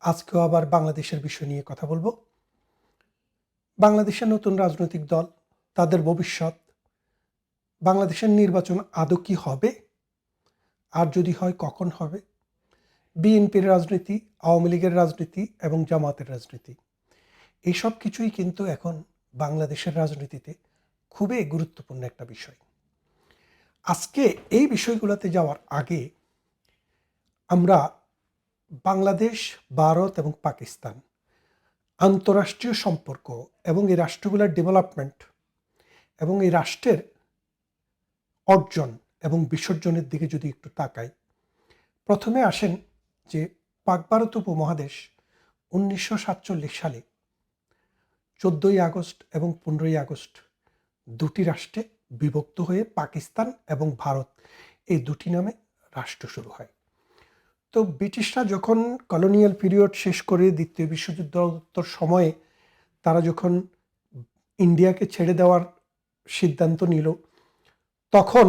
আজকেও আবার বাংলাদেশের বিষয় নিয়ে কথা বলব। বাংলাদেশের নতুন রাজনৈতিক দল, তাদের ভবিষ্যৎ, বাংলাদেশের নির্বাচন আদৌ কি হবে? আর যদি হয়, কখন হবে? বিএনপির রাজনীতি, আওয়ামী লীগের রাজনীতি এবং জামাতের রাজনীতি এইসব কিছুই কিন্তু এখন বাংলাদেশের রাজনীতিতে খুবই গুরুত্বপূর্ণ একটা বিষয়। আজকে এই বিষয়গুলোতে যাওয়ার আগে আমরা বাংলাদেশ, ভারত এবং পাকিস্তান আন্তরাষ্ট্রীয় সম্পর্ক এবং এই রাষ্ট্রগুলোর ডেভেলপমেন্ট এবং এই রাষ্ট্রের অর্জন এবং বিসর্জনের দিকে যদি একটু তাকাই, প্রথমে আসেন যে পাক ভারত উপমহাদেশ উনিশশো সাতচল্লিশ সালে চোদ্দোই আগস্ট এবং পনেরোই আগস্ট দুটি রাষ্ট্রে বিভক্ত হয়ে পাকিস্তান এবং ভারত, এই দুটি নামে রাষ্ট্র শুরু হয়। তো ব্রিটিশরা যখন কলোনিয়াল পিরিয়ড শেষ করে দ্বিতীয় বিশ্বযুদ্ধোত্তর সময়ে তারা যখন ইন্ডিয়াকে ছেড়ে দেওয়ার সিদ্ধান্ত নিল, তখন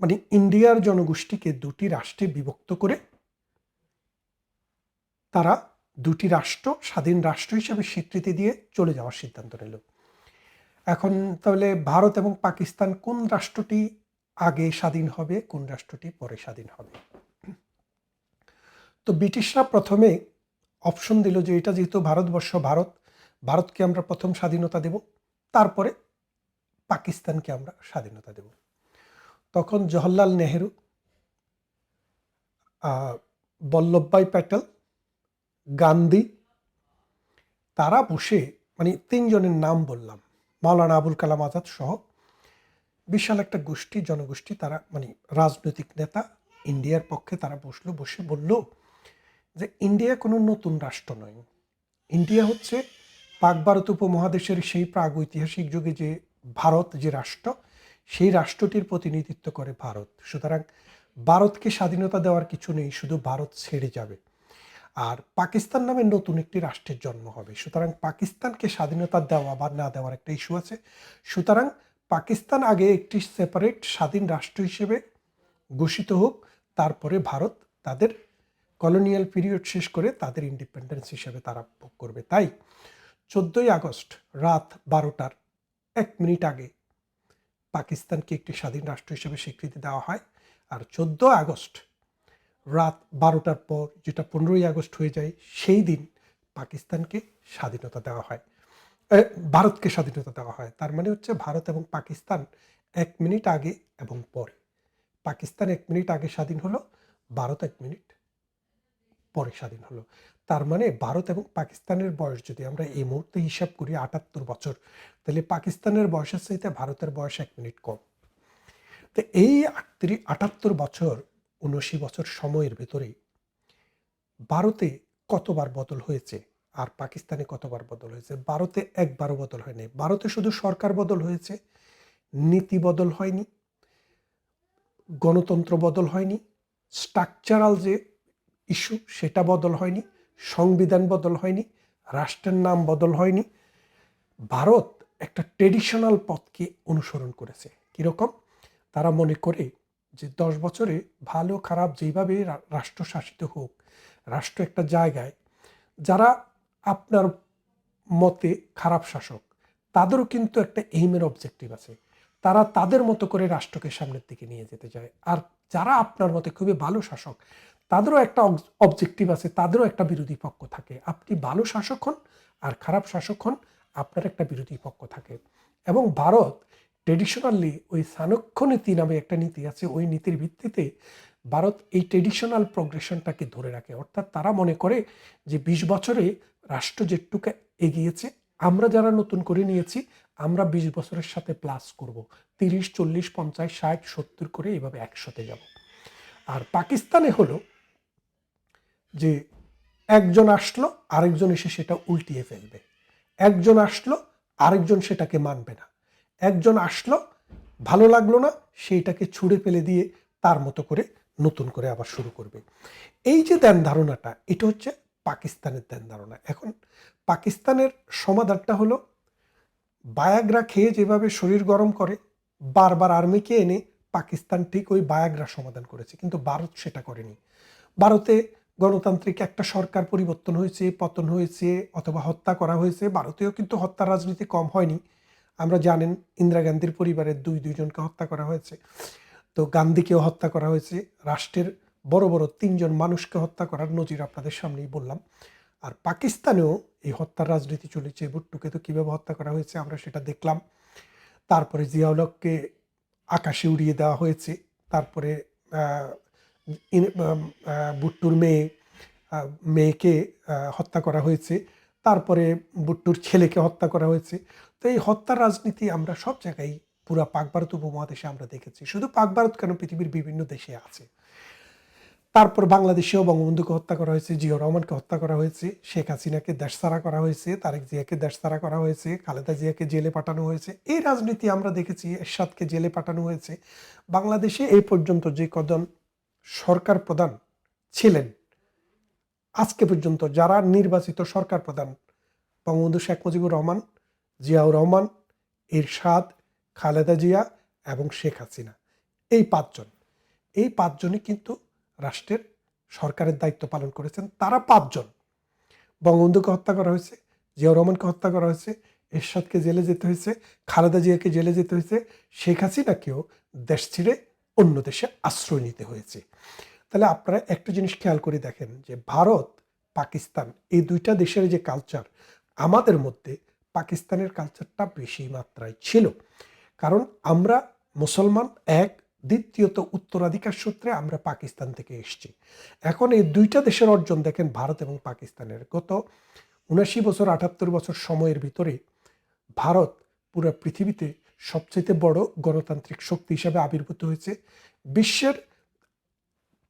মানে ইন্ডিয়ার জনগোষ্ঠীকে দুটি রাষ্ট্রে বিভক্ত করে তারা দুটি রাষ্ট্র, স্বাধীন রাষ্ট্র হিসেবে স্বীকৃতি দিয়ে চলে যাওয়ার সিদ্ধান্ত নিল। এখন তাহলে ভারত এবং পাকিস্তান কোন রাষ্ট্রটি আগে স্বাধীন হবে, কোন রাষ্ট্রটি পরে স্বাধীন হবে। তো ব্রিটিশরা প্রথমে অপশন দিল যে এটা যেহেতু ভারতবর্ষ, ভারত, ভারতকে আমরা প্রথম স্বাধীনতা দেব, তারপরে পাকিস্তানকে আমরা স্বাধীনতা দেব। তখন জওহরলাল নেহেরু বল্লভভাই প্যাটেল, গান্ধী, তারা বসে মানে তিনজনের নাম বললাম, মাওলানা আবুল কালাম আজাদ সহ বিশাল একটা গোষ্ঠী, জনগোষ্ঠী তারা মানে রাজনৈতিক নেতা ইন্ডিয়ার পক্ষে তারা বসল, বসে বলল যে ইন্ডিয়া কোনো নতুন রাষ্ট্র নয়। ইন্ডিয়া হচ্ছে পাক ভারত উপমহাদেশের সেই প্রাগ ঐতিহাসিক যুগে যে ভারত যে রাষ্ট্র, সেই রাষ্ট্রটির প্রতিনিধিত্ব করে ভারত। সুতরাং ভারতকে স্বাধীনতা দেওয়ার কিছু নেই, শুধু ভারত ছেড়ে যাবে। আর পাকিস্তান নামে নতুন একটি রাষ্ট্রের জন্ম হবে। সুতরাং পাকিস্তানকে স্বাধীনতা দেওয়া বা না দেওয়ার একটা ইস্যু আছে। সুতরাং পাকিস্তান আগে একটি সেপারেট স্বাধীন রাষ্ট্র হিসেবে ঘোষিত হোক, তারপরে ভারত তাদের কলোনিয়াল পিরিয়ড শেষ করে তাদের ইন্ডিপেন্ডেন্স হিসেবে তারা ভোগ করবে। তাই চোদ্দোই আগস্ট রাত বারোটার এক মিনিট আগে পাকিস্তানকে একটি স্বাধীন রাষ্ট্র হিসেবে স্বীকৃতি দেওয়া হয় আর চোদ্দ আগস্ট রাত বারোটার পর যেটা পনেরোই আগস্ট হয়ে যায়, সেই দিন পাকিস্তানকে স্বাধীনতা দেওয়া হয়। ভারতকে স্বাধীনতা দেওয়া হয়। তার মানে হচ্ছে ভারত এবং পাকিস্তান এক মিনিট আগে এবং পরে। পাকিস্তান এক মিনিট আগে স্বাধীন হলো, ভারত এক মিনিট পরে স্বাধীন হলো। তার মানে ভারত এবং পাকিস্তানের বয়স যদি আমরা এই মুহূর্তে হিসাব করি আটাত্তর বছর, তাহলে পাকিস্তানের বয়সের চাইতে ভারতের বয়স এক মিনিট কম। তো এই আটত্রিশ আটাত্তর বছর, উনআশি বছর সময়ের ভেতরে ভারতে কতবার বদল হয়েছে? আর পাকিস্তানে কতবার বদল হয়েছে? ভারতে একবারও বদল হয়নি। ভারতে শুধু সরকার বদল হয়েছে, নীতি বদল হয়নি, গণতন্ত্র বদল হয়নি স্ট্রাকচারাল যে ইস্যু সেটা বদল হয়নি, সংবিধান বদল হয়নি, রাষ্ট্রের নাম বদল হয়নি। ভারত একটা ট্রেডিশনাল পথকে অনুসরণ করেছে। কীরকম? তারা মনে করে যে দশ বছরে ভালো খারাপ যেইভাবে রাষ্ট্র শাসিত হোক, রাষ্ট্র একটা জায়গায়, যারা আপনার মতে খারাপ শাসক, তাদেরও কিন্তু একটা এইমের অবজেক্টিভ আছে। তারা তাদের মতো করে রাষ্ট্রকে সামনের দিকে নিয়ে যেতে চায়। আর যারা আপনার মতে খুবই ভালো শাসক, তাদেরও একটা অবজেক্টিভ আছে, তাদেরও একটা বিরোধী পক্ষ থাকে। আপনি ভালো শাসক হন আর খারাপ শাসক হন, আপনার একটা বিরোধী পক্ষ থাকে। এবং ভারত ট্রেডিশনালি ওই চাণক্য নীতি নামে একটা নীতি আছে, ওই নীতির ভিত্তিতে ভারত এই ট্রেডিশনাল প্রোগ্রেশনটাকে ধরে রাখে। অর্থাৎ তারা মনে করে যে বিশ বছরে রাষ্ট্র যেটুকু এগিয়েছে, আমরা যারা নতুন করে নিয়েছি, আমরা বিশ বছরের সাথে প্লাস করব। তিরিশ, চল্লিশ, পঞ্চাশ, ষাট, সত্তর করে এভাবে একসাথে যাব। আর পাকিস্তানে হলো যে একজন আসলো, আরেকজন এসে সেটা উল্টিয়ে ফেলবে। একজন আসলো, আরেকজন সেটাকে মানবে না। একজন আসলো, ভালো লাগল না, সেইটাকে ছুঁড়ে ফেলে দিয়ে তার মতো করে নতুন করে আবার শুরু করবে। এই যে ধ্যান ধারণাটা, এটা হচ্ছে পাকিস্তানের ধ্যান ধারণা। এখন পাকিস্তানের সমাধানটা হলো, বায়াগ্রা খেয়ে যেভাবে শরীর গরম করে, বারবার আর্মিকে এনে পাকিস্তান ঠিক ওই বায়াগ্রা সমাধান করেছে, কিন্তু ভারত সেটা করেনি। ভারতে গণতান্ত্রিক একটা সরকার পরিবর্তন হয়েছে, পতন হয়েছে, অথবা হত্যা করা হয়েছে। ভারতেও কিন্তু হত্যা রাজনীতি কম হয়নি। আমরা জানেন, ইন্দিরা গান্ধীর পরিবারের দুই দুইজনকে হত্যা করা হয়েছে। তো গান্ধীকেও হত্যা করা হয়েছে। রাষ্ট্রের বড় বড় তিনজন মানুষকে হত্যা করার নজির আপনাদের সামনেই বললাম। আর পাকিস্তানেও এই হত্যার রাজনীতি চলেছে। ভুট্টুকে তো কীভাবে হত্যা করা হয়েছে আমরা সেটা দেখলাম। তারপরে জিয়াউলককে আকাশে উড়িয়ে দেওয়া হয়েছে। তারপরে ভুট্টুর মেয়ে মেয়েকে হত্যা করা হয়েছে। তারপরে ভুট্টুর ছেলেকে হত্যা করা হয়েছে। তো এই হত্যার রাজনীতি আমরা সব জায়গায় পুরা পাক ভারত উপমহাদেশে আমরা দেখেছি। শুধু পাক ভারত কেন, পৃথিবীর বিভিন্ন দেশে আছে। তারপর বাংলাদেশেও বঙ্গবন্ধুকে হত্যা করা হয়েছে জিয়া রহমানকে হত্যা করা হয়েছে, শেখ হাসিনাকে দেশসারা করা হয়েছে, তারেক জিয়াকে দেশসারা করা হয়েছে, খালেদা জিয়াকে জেলে পাঠানো হয়েছে। এই রাজনীতি আমরা দেখেছি, এরশাদকে জেলে পাঠানো হয়েছে। বাংলাদেশে এই পর্যন্ত যে কজন সরকার প্রধান ছিলেন, আজকে পর্যন্ত যারা নির্বাচিত সরকার প্রধান, বঙ্গবন্ধু শেখ মুজিবুর রহমান, জিয়াউর রহমান ইরশাদ খালেদা জিয়া এবং শেখ হাসিনা। এই পাঁচজন। এই পাঁচজনই কিন্তু রাষ্ট্রের সরকারের দায়িত্ব পালন করেছেন। তারা পাঁচজন। বঙ্গবন্ধুকে হত্যা করা হয়েছে, জিয়াউর রহমানকে হত্যা করা হয়েছে, এরশাদকে জেলে যেতে হয়েছে, খালেদা জিয়াকে জেলে যেতে হয়েছে, শেখ হাসিনাকেও দেশ ছেড়ে অন্য দেশে আশ্রয় নিতে হয়েছে। তাহলে আপনারা একটা জিনিস খেয়াল করে দেখেন যে ভারত, পাকিস্তান এই দুইটা দেশের যে কালচার আমাদের মধ্যে পাকিস্তানের কালচারটা বেশি মাত্রায় ছিল। কারণ আমরা মুসলমান এক, দ্বিতীয়ত উত্তরাধিকার সূত্রে আমরা পাকিস্তান থেকে এসছি। এখন এই দুইটা দেশের অর্জন দেখেন ভারত এবং পাকিস্তানের। গত উনাশি বছর, আটাত্তর বছর সময়ের ভিতরে ভারত পুরো পৃথিবীতে সবচেয়ে বড় গণতান্ত্রিক শক্তি হিসাবে আবির্ভূত হয়েছে। বিশ্বের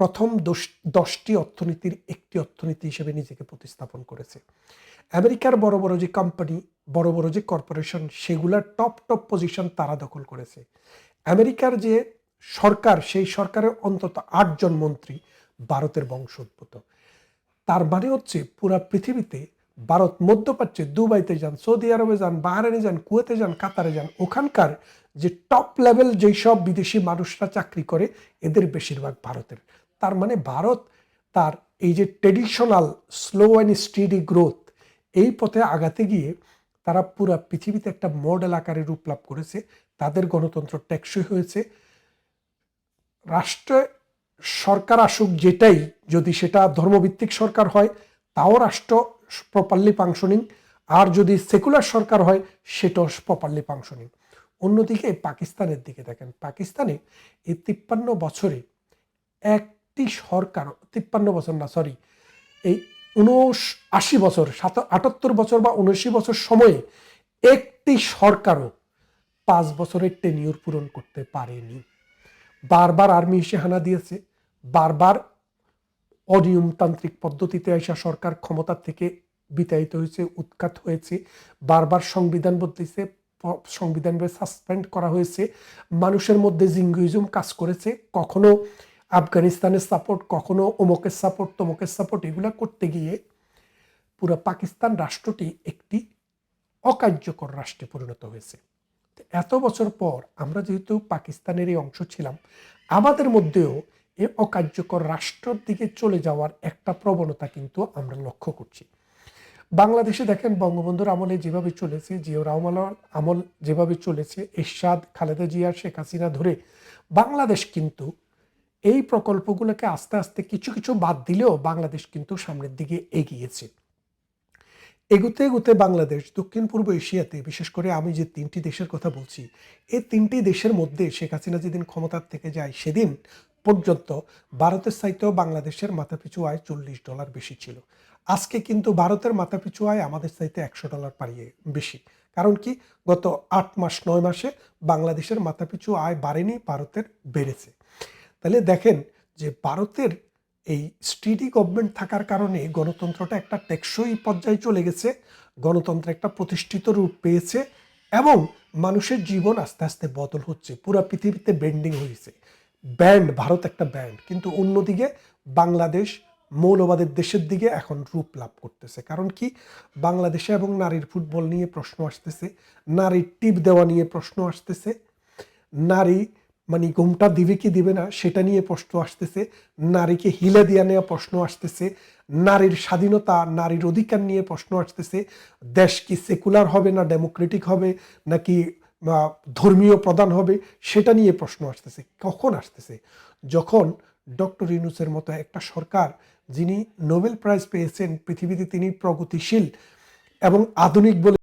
প্রথম দশ, দশটি অর্থনীতির একটি অর্থনীতি হিসেবে নিজেকে প্রতিস্থাপন করেছে। আমেরিকার বড় বড় যে কোম্পানি বড় বড় যে কর্পোরেশন সেগুলার টপ টপ পজিশন তারা দখল করেছে। আমেরিকার যে সরকার, সেই সরকারের অন্তত আটজন মন্ত্রী ভারতের বংশোদ্ভূত তার মানে হচ্ছে পুরা পৃথিবীতে ভারত মধ্যপ্রাচ্যে, দুবাইতে যান, সৌদি আরবে যান বাহারানে যান, কুয়েতে যান, কাতারে যান, ওখানকার যে টপ লেভেল যেই সব বিদেশি মানুষরা চাকরি করে, এদের বেশিরভাগ ভারতের। তার মানে ভারত তার এই যে traditional slow and steady growth এই পথে আগাতে গিয়ে তারা পুরা পৃথিবীতে একটা মডেল আকারে রূপ লাভ করেছে। তাদের গণতন্ত্র টেকসই হয়েছে। রাষ্ট্রে সরকার আসুক যেটাই, যদি সেটা ধর্মভিত্তিক সরকার হয়, তাও রাষ্ট্র প্রপারলি ফাংশনিং আর যদি সেকুলার সরকার হয়, সেটাও প্রপারলি ফাংশনিং অন্যদিকে পাকিস্তানের দিকে দেখেন, পাকিস্তানে এই তিপ্পান্ন বছরে একটি সরকার, তিপ্পান্ন বছর না সরি এই উনশ আশি বছর, সাত, আটাত্তর বছর বা উনআশি বছর সময়ে একটি সরকারও পাঁচ বছরের টেনিউর পূরণ করতে পারেনি। বারবার আর্মি এসে হানা দিয়েছে, বারবার অনিয়মতান্ত্রিক পদ্ধতিতে আসা সরকার ক্ষমতা থেকে বিতাড়িত হয়েছে, উৎখাত হয়েছে, বারবার সংবিধান বদলেছে সংবিধান সাসপেন্ড করা হয়েছে, মানুষের মধ্যে জিঙ্গুইজম কাজ করেছে, কখনো আফগানিস্তানের সাপোর্ট কখনো অমুকের সাপোর্ট তমুকের সাপোর্ট এগুলা করতে গিয়ে পুরো পাকিস্তান রাষ্ট্রটি একটি অকার্যকর রাষ্ট্রে পরিণত হয়েছে। এত বছর পর আমরা যেহেতু পাকিস্তানের এই অংশ ছিলাম, আমাদের মধ্যেও এই অকার্যকর রাষ্ট্রের দিকে চলে যাওয়ার একটা প্রবণতা কিন্তু আমরা লক্ষ্য করছি। বাংলাদেশে দেখেন বঙ্গবন্ধুর আমলে যেভাবে চলেছে, জিয়াউর রহমানের আমল যেভাবে চলেছে, এরশাদ, খালেদা জিয়া, শেখ হাসিনা ধরে বাংলাদেশ কিন্তু এই প্রকল্পগুলোকে আস্তে আস্তে কিছু কিছু বাদ দিলেও বাংলাদেশ কিন্তু সামনের দিকে এগিয়েছে। এগুতে এগুতে বাংলাদেশ, দক্ষিণ পূর্ব এশিয়াতে, বিশেষ করে আমি যে তিনটি দেশের কথা বলছি, এই তিনটি দেশের মধ্যে শেখ হাসিনা যেদিন ক্ষমতার থেকে যায় সেদিন পর্যন্ত ভারতের চাইতেও বাংলাদেশের মাথাপিছু আয় চল্লিশ ডলার বেশি ছিল। আজকে কিন্তু ভারতের মাথাপিছু আয় আমাদের চাইতে একশো ডলার পারিয়ে বেশি। কারণ কি? গত আট মাস, নয় মাসে বাংলাদেশের মাথাপিছু আয় বাড়েনি, ভারতের বেড়েছে। তাহলে দেখেন যে ভারতের এই স্টিডি গভর্নমেন্ট থাকার কারণে গণতন্ত্রটা একটা টেকসই পর্যায়ে চলে গেছে, গণতন্ত্র একটা প্রতিষ্ঠিত রূপ পেয়েছে এবং মানুষের জীবন আস্তে আস্তে বদল হচ্ছে, পুরা পৃথিবীতে ব্যান্ডিং হয়েছে। ব্যান্ড, ভারত একটা ব্যান্ড, কিন্তু অন্যদিকে বাংলাদেশ মৌলবাদের দেশের দিকে এখন রূপ লাভ করতেছে। কারণ কি? বাংলাদেশে এবং নারীর ফুটবল নিয়ে প্রশ্ন আসতেছে, নারীর টিপ দেওয়া নিয়ে প্রশ্ন আসতেছে, নারী মানে ঘুমটা দিবে কি দিবে না, সেটা নিয়ে প্রশ্ন আসতেছে। নারীকে হিলে দিয়া নেওয়া প্রশ্ন আসতেছে। নারীর স্বাধীনতা, নারীর অধিকার নিয়ে প্রশ্ন আসতেছে। দেশ কি সেকুলার হবে না ডেমোক্রেটিক হবে, নাকি ধর্মীয় প্রদান হবে, সেটা নিয়ে প্রশ্ন আসতেছে। কখন আসতেছে? যখন ডক্টর ইউনুসের মতো একটা সরকার, যিনি নোবেল প্রাইজ পেয়েছেন পৃথিবীতে, তিনি প্রগতিশীল এবং আধুনিক বলে